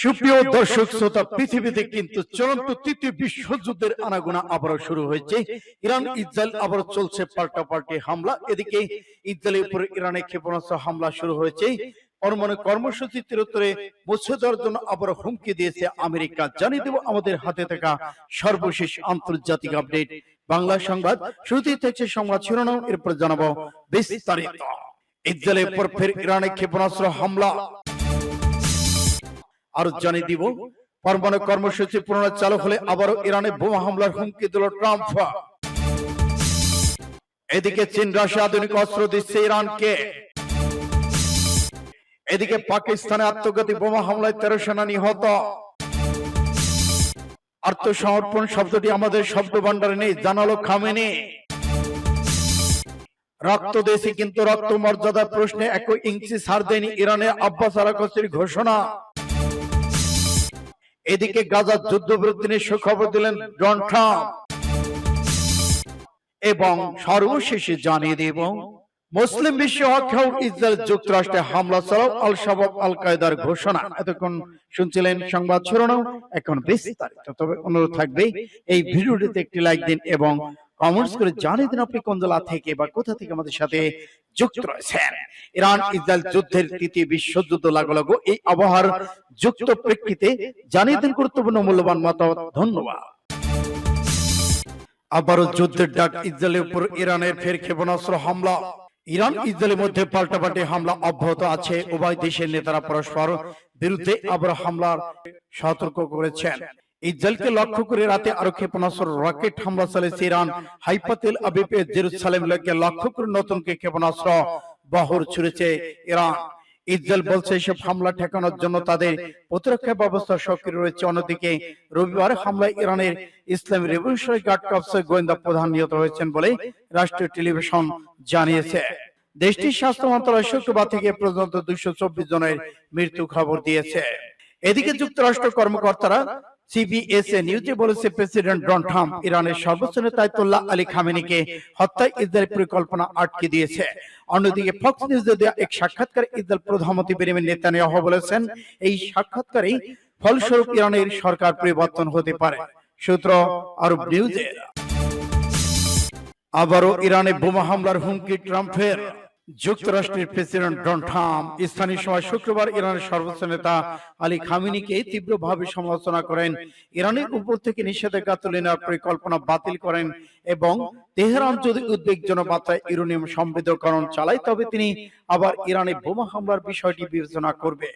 সুপ্রিয় দর্শক শ্রোতা পৃথিবীতে কিন্তু চলন্ত তৃতীয় বিশ্বযুদ্ধের আনাগোনা আবারও শুরু হয়েছে। ইরান ইসরায়েল আবারও চলছে পাল্টা পাল্টে হামলা। এদিকে ইসরায়েলের উপরে ইরানে ক্ষেপণাস্ত্র হামলা শুরু হয়েছে। পরমাণু কর্মসূচি তিরোত্তরে মুছে দেওয়ার জন্য আবারও হুমকি দিয়েছে আমেরিকা। জানিয়ে দেব আমাদের হাতে থাকা সর্বশেষ আন্তর্জাতিক আপডেট। বাংলা সংবাদ শুরুতেই থাকছে সংবাদ শিরোনাম এরপর জানাব বিস্তারিত। ইসরায়েলের উপর ফের ইরানে ক্ষেপণাস্ত্র হামলা। আরও জানিয়ে দিব পরমাণু কর্মসূচি পুনরায় চালু হলে আবারও ইরানে বোমা হামলার হুমকি দিল ট্রাম্প। এদিকে চীন রাশিয়া আধুনিক অস্ত্র দিচ্ছে ইরানকে। এদিকে পাকিস্তানে আত্মঘাতী বোমা হামলায় তেরো সেনা নিহত। আত্মসমর্পণ শব্দটি আমাদের শব্দ ভান্ডারে নেই জানালো খামেনি। রক্ত দেশে কিন্তু রক্ত মর্যাদার প্রশ্নে এক ইঞ্চি ছাড় দেয়নি ইরানের আব্বাস আরাকসির ঘোষণা। এদিকে গাজার যুদ্ধবিরতি নিয়ে সুখবর দিলেন ডন ট্রাম্প। এবং সর্বশেষে জানিয়ে দেব, মুসলিম বিশ্ব ইসরায়েল যুক্তরাষ্ট্রে হামলা চালাও আল শাবাব আল কায়দার ঘোষণা। এতক্ষণ শুনছিলেন সংবাদ শিরোনাম, এখন বিস্তারিত। তবে অনুরোধ থাকবে, এই ভিডিওটিতে একটি লাইক দিন এবং কমেন্টস করে জানিয়ে দিন আপনি কোন জেলা থেকে বা কোথা থেকে আমাদের সাথে যুক্ত রয়েছেন ইরান ইসরায়েল যুদ্ধের তৃতীয় বিশ্বযুদ্ধ লাগো লাগো এই আবহাওয়ার যুক্ত প্রেক্ষিতে জানিয়ে দিন গুরুত্বপূর্ণ মূল্যবান মতামত। ধন্যবাদ। আবারও যুদ্ধের ডাক ইসরায়েলের উপর ইরানের ফের ক্ষেপণাস্ত্র হামলা। ইরান ইসরায়েলের মধ্যে পাল্টাপাল্টি হামলা অব্যাহত আছে। উভয় দেশের নেতারা পরস্পর বিরুদ্ধে আবার হামলার সতর্ক করেছেন। ইসরায়েলকে লক্ষ্য করে রাতে আরও ক্ষেপণাস্ত্র রকেট হামলা চালিয়েছে ইরান। হাইপাতেল আবিবে জেরুসালেম লেকে লক্ষ্য করে নতুন ক্ষেপণাস্ত্র বহর ছুড়েছে ইরান। ইসরায়েল বলছে এসব হামলা ঠেকানোর জন্য তাদের প্রতিরক্ষা ব্যবস্থা সক্রিয় রয়েছে। অন্যদিকে রবিবার হামলায় ইরানের ইসলামী রেভলিউশনারি গার্ড কর্পসের গোয়েন্দা প্রধান নিহত হয়েছেন বলে রাষ্ট্রীয় টেলিভিশন জানিয়েছে। দেশটির স্বাস্থ্য মন্ত্রণালয় শুক্রবার থেকে পর্যন্ত দুইশো চব্বিশ জনের মৃত্যু খবর দিয়েছে। এদিকে যুক্তরাষ্ট্র কর্মকর্তারা সিবিএসএ নিউজে বলেছে প্রেসিডেন্ট ডোনাল্ড ট্রাম্প ইরানের সর্বোচ্চ নেতা আয়াতুল্লাহ আলী খামেনিকে হত্যায় ইসরায়েল পরিকল্পনা আটকে দিয়েছে। অন্যদিকে ফক্স নিউজে দেওয়া এক সাক্ষাৎকারে ইসরায়েল প্রধানমন্ত্রী বেনিয়ামিন নেতানিয়াহু বলেছেন, এই সাক্ষাৎকারে ফলস্বরূপ ইরানের সরকার পরিবর্তন হতে পারে। সূত্র আরব নিউজের। আবারও ইরানে বোমা হামলার হুমকি ট্রাম্পের যুক্তরাষ্ট্রের প্রেসিডেন্ট ডোনাল্ড ট্রাম্প, স্থানীয় সময় শুক্রবার ইরানের সর্বোচ্চ নেতা আলী খামিনিকে তীব্রভাবে সমালোচনা করেন। ইরানের উপর থেকে নিষেধাজ্ঞা তুলে নেওয়ার পরিকল্পনা বাতিল করেন এবং তেহরান যদি উদ্বেগজনক মাত্রায় ইউরেনিয়াম সমৃদ্ধকরণ চালায়, তবে তিনি আবার ইরানে বোমা হামলার বিষয়টি বিবেচনা করবে।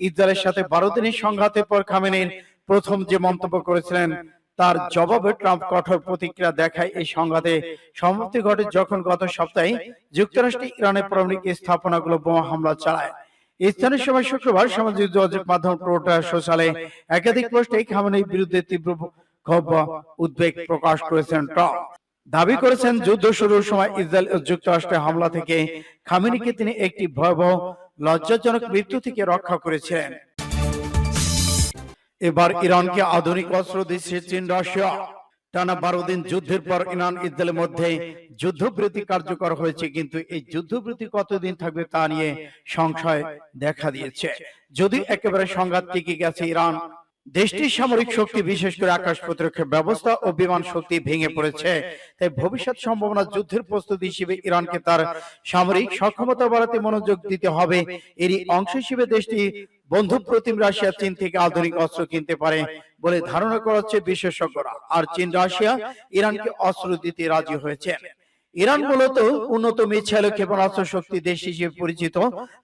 ইসরায়েলের সাথে বারো দিনের সংঘাতের পর খামেনির প্রথম যে মন্তব্য করেছিলেন তার জবাবে ট্রাম্প কঠোর প্রতিক্রিয়া দেখায় এই সংঘাতে। সম্মতি ঘটে যখন গত সপ্তাহে যুক্তরাষ্ট্রে ইরানের পারমাণবিক স্থাপনাগুলো বোমা হামলা চালায়। স্থানীয় সময় শুক্রবার সামাজিক যোগাযোগ মাধ্যম টোটার সোশ্যালে একাধিক পোস্টে খামেনির বিরুদ্ধে তীব্র ক্ষোভ উদ্বেগ প্রকাশ করেছেন ট্রাম্প। দাবি করেছেন যুদ্ধ শুরুর সময় ইসরায়েল ও যুক্তরাষ্ট্রের হামলা থেকে খামেনিকে তিনি একটি ভয়াবহ লজ্জাজনক মৃত্যু থেকে রক্ষা করেছেন এবার ইরানকে আধুনিক অস্ত্র দিচ্ছে চীন রাশিয়া। টানা বারো দিন যুদ্ধের পর ইরান ইসরায়েলের মধ্যে যুদ্ধবৃত্তি কার্যকর হয়েছে। কিন্তু এই যুদ্ধবৃত্তি কতদিন থাকবে তা নিয়ে সংশয় দেখা দিয়েছে। যদি একেবারে সংঘাত টিকে গেছে ইরান। দেশটির সামরিক শক্তি বিশেষ করে আকাশ প্রতিরক্ষা ব্যবস্থা ও বিমান শক্তি ভেঙে পড়েছে। তাই ভবিষ্যৎ সম্ভাবনা যুদ্ধের প্রস্তুতি হিসেবে ইরানকে তার সামরিক সক্ষমতা বাড়াতে মনোযোগ দিতে হবে। এরই অংশ হিসেবে দেশটি বন্ধু প্রতিম রাশিয়া চীন থেকে আধুনিক অস্ত্র কিনতে পারে বলে ধারণা করা হচ্ছে বিশেষজ্ঞরা। আর চীন, রাশিয়া, ইরানকে অস্ত্র দিতে রাজি হয়েছে। ইরান মূলত উন্নত মিসাইল ক্ষেপণাস্ত্র শক্তি দেশ হিসেবে পরিচিত,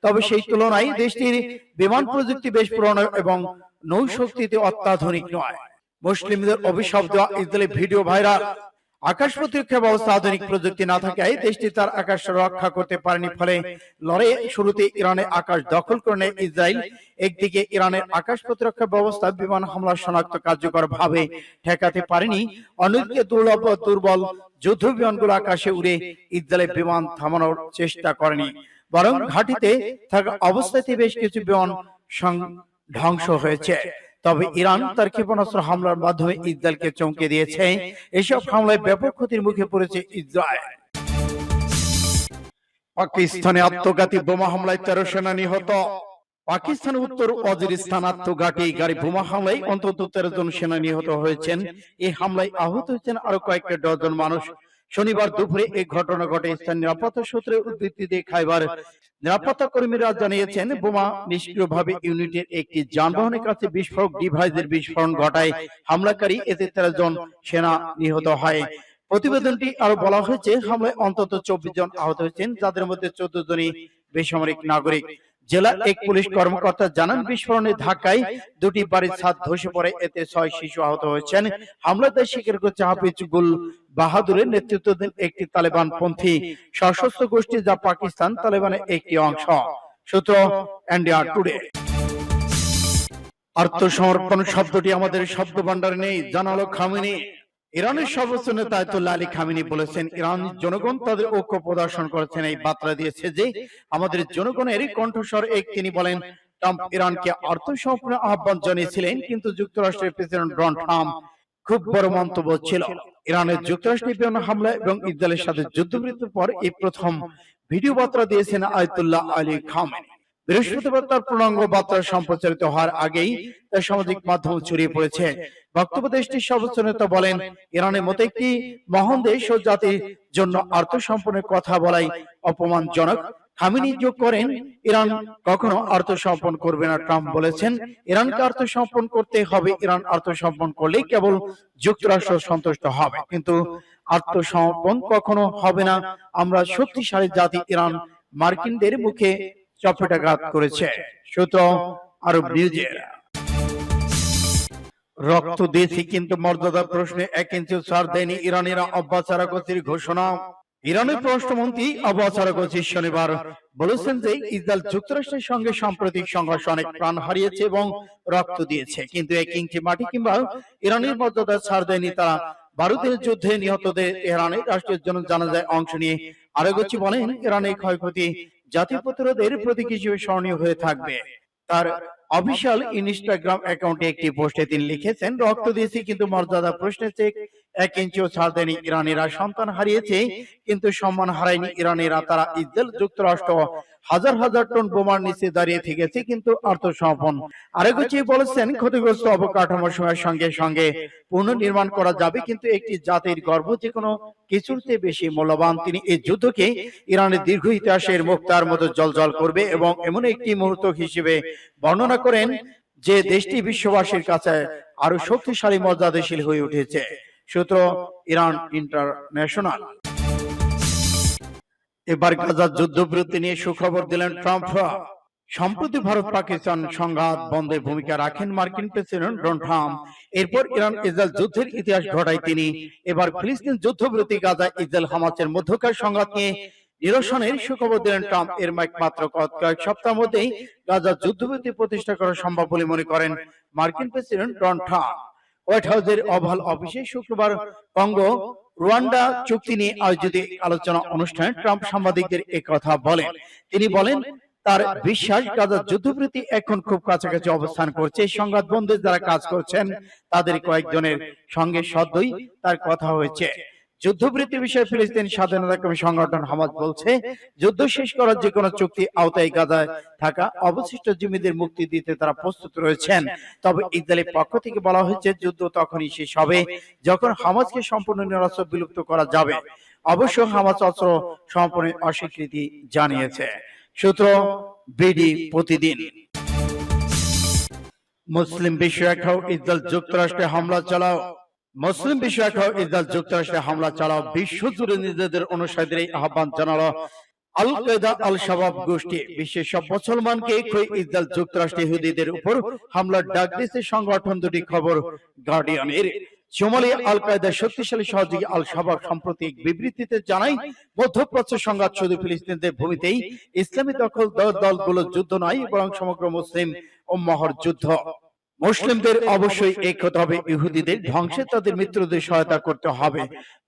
তবে সেই তুলনায় দেশটির বিমান প্রযুক্তি বেশ পুরনো এবং নৌশক্তিতে অত্যাধুনিক নয়। মুসলিমদের অভিশাপ দেওয়া ইসরায়েলের ভিডিও ভাইরাল আকাশ প্রতিরক্ষা ব্যবস্থা আধুনিক প্রযুক্তি না থাকায় দেশটি তার আকাশ রক্ষা করতে পারেনি ফলে লড়াই শুরুতে ইরানের আকাশ দখল করে ইসরায়েল। একদিকে ইরানের আকাশ প্রতিরক্ষা ব্যবস্থা বিমান হামলা শনাক্ত কার্যকর ভাবে ঠেকাতে পারেনি, অন্যদিকে দুর্লভ দুর্বল যুদ্ধ বিমানগুলো আকাশে উড়ে ইসরায়েলের বিমান থামানোর চেষ্টা করেনি। বরং ঘাটিতে থাকা অবস্থাতে বেশ কিছু বিমান ধ্বংস হয়েছে। তবে ইরান তার ক্ষেপণাস্ত্র হামলার মাধ্যমে ইসরায়েলকে চমকে দিয়েছে। এসব হামলায় ব্যাপক ক্ষতির মুখে পড়েছে ইসরায়েল। পাকিস্তানে আত্মঘাতী বোমা হামলায় তেরো সেনা নিহত। পাকিস্তান উত্তর ওয়াজিরিস্তান আত্মঘাতী গাড়ি বোমা হামলায় অন্তত তেরো জন সেনা নিহত হয়েছেন। এই হামলায় আহত হয়েছেন আরও কয়েকটা ডজন মানুষ। শনিবার দুপুরে এই ঘটনা ঘটে। স্থানীয় নিরাপত্তা সূত্রে উদ্ধৃতি দিয়ে খাইবার নিরাপত্তা কর্মীরা জানিয়েছেন, বোমা নিষ্ক্রিয়ভাবে ইউনিটের একটি যানবাহনের কাছে বিস্ফোরক ডিভাইসের বিস্ফোরণ ঘটায়। হামলাকারী এতে তেরো জন সেনা নিহত হয়। প্রতিবেদনটি আরও বলা হয়েছে, হামলায় অন্তত চব্বিশ জন আহত হয়েছেন, যাদের মধ্যে চোদ্দ জনই বেসামরিক নাগরিক। জেলা এক পুলিশ কর্মকর্তা জানান বিস্ফোরণের ধাক্কায় দুটি বাড়ির ছাদ ধসে পড়ে এতে ছয় শিশু আহত হয়েছেন। হামলাতে স্বীকার করছে হাফিজ গুল বাহাদুরের নেতৃত্বাধীন একটি তালেবান পন্থী সশস্ত্র গোষ্ঠী যা পাকিস্তান তালেবানের একটি অংশ। সূত্র ইন্ডিয়া টুডে আত্মসমর্পণ শব্দটি আমাদের শব্দ ভান্ডারে নেই জানালো খামিনি। ইরানের সর্বোচ্চ নেতা আয়তুল্লাহ আলী খামিনি বলেছেন ইরান জনগণ তাদের ঐক্য প্রদর্শন করেছেন এই বার্তা দিয়েছে যে আমাদের জনগণের কণ্ঠস্বর এক তিনি বলেন ট্রাম্প ইরানকে আত্মসমর্পণের আহ্বান জানিয়েছিলেন কিন্তু যুক্তরাষ্ট্রের প্রেসিডেন্ট ডোনাল্ড ট্রাম্প খুব বড় মন্তব্য ছিল। ইরানের যুক্তরাষ্ট্রের বিমান হামলা এবং ইসরায়েলের সাথে যুদ্ধবৃত্তির পর এই প্রথম ভিডিও বার্তা দিয়েছেন আয়তুল্লাহ আলী খামেনি। বৃহস্পতিবার তার পূর্ণাঙ্গ বার্তা সম্প্রচারিত হওয়ার আগেই তা সামাজিক মাধ্যম ছড়িয়ে পড়েছে। বক্তব্য দেশটির সর্বোচ্চ নেতা বলেন, ইরানের মতো একটি মহান দেশ ও জাতির জন্য আত্মসম্পন্নের কথা বলাই অপমানজনক। খামিনি যোগ করেন, ইরান কখনো করবে না, ট্রাম্প বলেছেন। ইরানকে করতে হবে, ইরান কেবল যুক্তরাষ্ট্র সন্তুষ্ট হবে। কিন্তু আত্মসমর্পণ কখনো হবে না। আমরা শক্তিশালী জাতি, ইরান মার্কিনদের মুখে চপেটাঘাত করেছে। সূত্র আরব নিউজের রক্ত দিয়েছি, কিন্তু মর্যাদা প্রশ্নে এক ইঞ্চি ছাড় দেয়নি ইরানিরা অব্বাস আরাকসির ঘোষণা। ইরানের পররাষ্ট্রমন্ত্রী আব্বাস আরাকসি শনিবার। বলেছেন যে ইসরায়েল যুক্তরাষ্ট্রের সঙ্গে সাম্প্রতিক সংঘর্ষ অনেক প্রাণ হারিয়েছে এবং রক্ত দিয়েছে, কিন্তু এক ইঞ্চি মাটি কিংবা ইরানের মর্যাদা ছাড় দেয়নি তারা। ভারতের যুদ্ধে নিহতদের ইরানের রাষ্ট্রীয় জন্য জানাজায় অংশ নিয়ে আরাগচি বলেন, ইরানের ক্ষয়ক্ষতি জাতীয় প্রতিরোধের প্রতীক হিসেবে স্মরণীয় হয়ে থাকবে। তার অফিসিয়াল ইনস্টাগ্রাম অ্যাকাউন্টে একটি পোস্টে তিনি লিখেছেন রক্ত দিয়েছি কিন্তু মর্যাদা প্রশ্নে চেক এক ইঞ্চিও ছাড় দেয়নি ইরানিরা। সন্তান হারিয়েছে, কিন্তু সম্মান হারায়নি ইরানিরা। তারা ইসরায়েল যুক্তরাষ্ট্র হাজার হাজার টন বোমার নিচে দাঁড়িয়ে থেকেছে, কিন্তু আত্মসমর্পণ। আরেকটি বলেছেন, ক্ষতিগ্রস্ত অবকাঠামো সময়ের সঙ্গে সঙ্গে পুনর্নির্মাণ করা যাবে, কিন্তু একটি জাতির গর্ব যে কোনো কিছুর চেয়ে বেশি মূল্যবান। তিনি এই যুদ্ধকে ইরানের দীর্ঘ ইতিহাসের মুক্তার মতো জলজল করবে এবং এমন একটি মুহূর্ত হিসেবে বর্ণনা করেন যে দেশটি বিশ্ববাসীর কাছে আরও শক্তিশালী মর্যাদাশীল হয়ে উঠেছে। সূত্র ইরান ইন্টারন্যাশনাল। এবার গাজার যুদ্ধবিরতি নিয়ে সুখবর দিলেন ট্রাম্প। সম্প্রতি ভারত পাকিস্তান সংঘাত বন্ধে ভূমিকা রাখেন মার্কিন প্রেসিডেন্ট ডোনাল্ড ট্রাম্প। এরপর ইরান ইসরায়েল যুদ্ধের ইতিহাস ঘটায় তিনি। এবার ফিলিস্তিন যুদ্ধবিরতি গাজা ইসরায়েল হামাসের মধ্যকার সংঘাত নিয়ে নিরসনের সুখবর দিলেন ট্রাম্প। এর মাত্র কয়েক সপ্তাহ মধ্যেই গাজা যুদ্ধবিরতি প্রতিষ্ঠা করা সম্ভব বলে মনে করেন মার্কিন প্রেসিডেন্ট ডোনাল্ড ট্রাম্প। হোয়াইট হাউসের ওভাল অফিসে শুক্রবার কঙ্গো রুয়ান্ডা চুক্তি নিয়ে আয়োজিত আলোচনা অনুষ্ঠানে ট্রাম্প সাংবাদিকদের কথা বলেন। তিনি বলেন, তার বিশ্বাস গাজার যুদ্ধবৃত্তি এখন খুব কাছাকাছি অবস্থান করছে। সংঘাত বন্ধে যারা কাজ করছেন, তাদের কয়েকজনের সঙ্গে সদ্যই তার কথা হয়েছে। যুদ্ধবৃত্তি বিষয়ে ফিলিস্তিন স্বাধীনতা কর্মী সংগঠন হামাজ বলছে, যুদ্ধ শেষ করার যে কোনো চুক্তি আওতায় গাজায় থাকা অবশিষ্ট জমিদের মুক্তি দিতে তারা প্রস্তুত রয়েছেন। তবে ইসরায়েলের পক্ষ থেকে বলা হয়েছে, যুদ্ধ তখনই শেষ হবে যখন হামাজকে সম্পূর্ণ নিরস্ত্র বিলুপ্ত করা যাবে। অবশ্য হামাজ অস্ত্র সম্পূর্ণ অস্বীকৃতি জানিয়েছে। সূত্র বিডি প্রতিদিন। মুসলিম বিশ্ব একাও ইসরায়েল যুক্তরাষ্ট্রে হামলা চালাও মুসলিম একাও ইসরায়েল যুক্তরাষ্ট্রে হামলা চালাও বিশ্ব জুড়ে নিজেদের অনুসারীদের এই আহ্বান জানালো আল কায়দা আল শাবাব গোষ্ঠী। বিশ্বের সব মুসলমানকে ইসরায়েল যুক্তরাষ্ট্রে ইহুদিদের উপর হামলার ডাক দিয়েছে সংগঠন দুটি খবর গার্ডিয়ানের সোমালিয়া আল কায়দার শক্তিশালী সহযোগী আল শাবাব সম্প্রতি এক বিবৃতিতে জানায় মধ্যপ্রাচ্য সংঘাত শুধু ফিলিস্তিনদের ভূমিতেই ইসলামী দখল দল দলগুলো যুদ্ধ নয় বরং সমগ্র মুসলিম ও মহর যুদ্ধ। মুসলিমদের অবশ্যই এক হতে হবে ইহুদিদের ধ্বংসে তাদের মিত্রদের সহায়তা করতে হবে।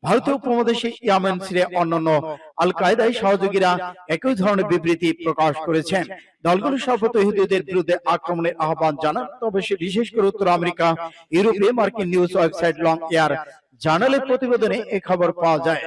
ভারতীয় উপমহাদেশে ইয়ামেন সিরিয়া অন্যান্য আল কায়দায় সহযোগীরা একই ধরনের বিবৃতি প্রকাশ করেছেন। দলগুলো সর্বত ইহুদিদের বিরুদ্ধে আক্রমণের আহ্বান জানান। তবে সে বিশেষ করে উত্তর আমেরিকা ইউরোপে মার্কিন নিউজ ওয়েবসাইট লং এয়ার জার্নালের প্রতিবেদনে এ খবর পাওয়া যায়।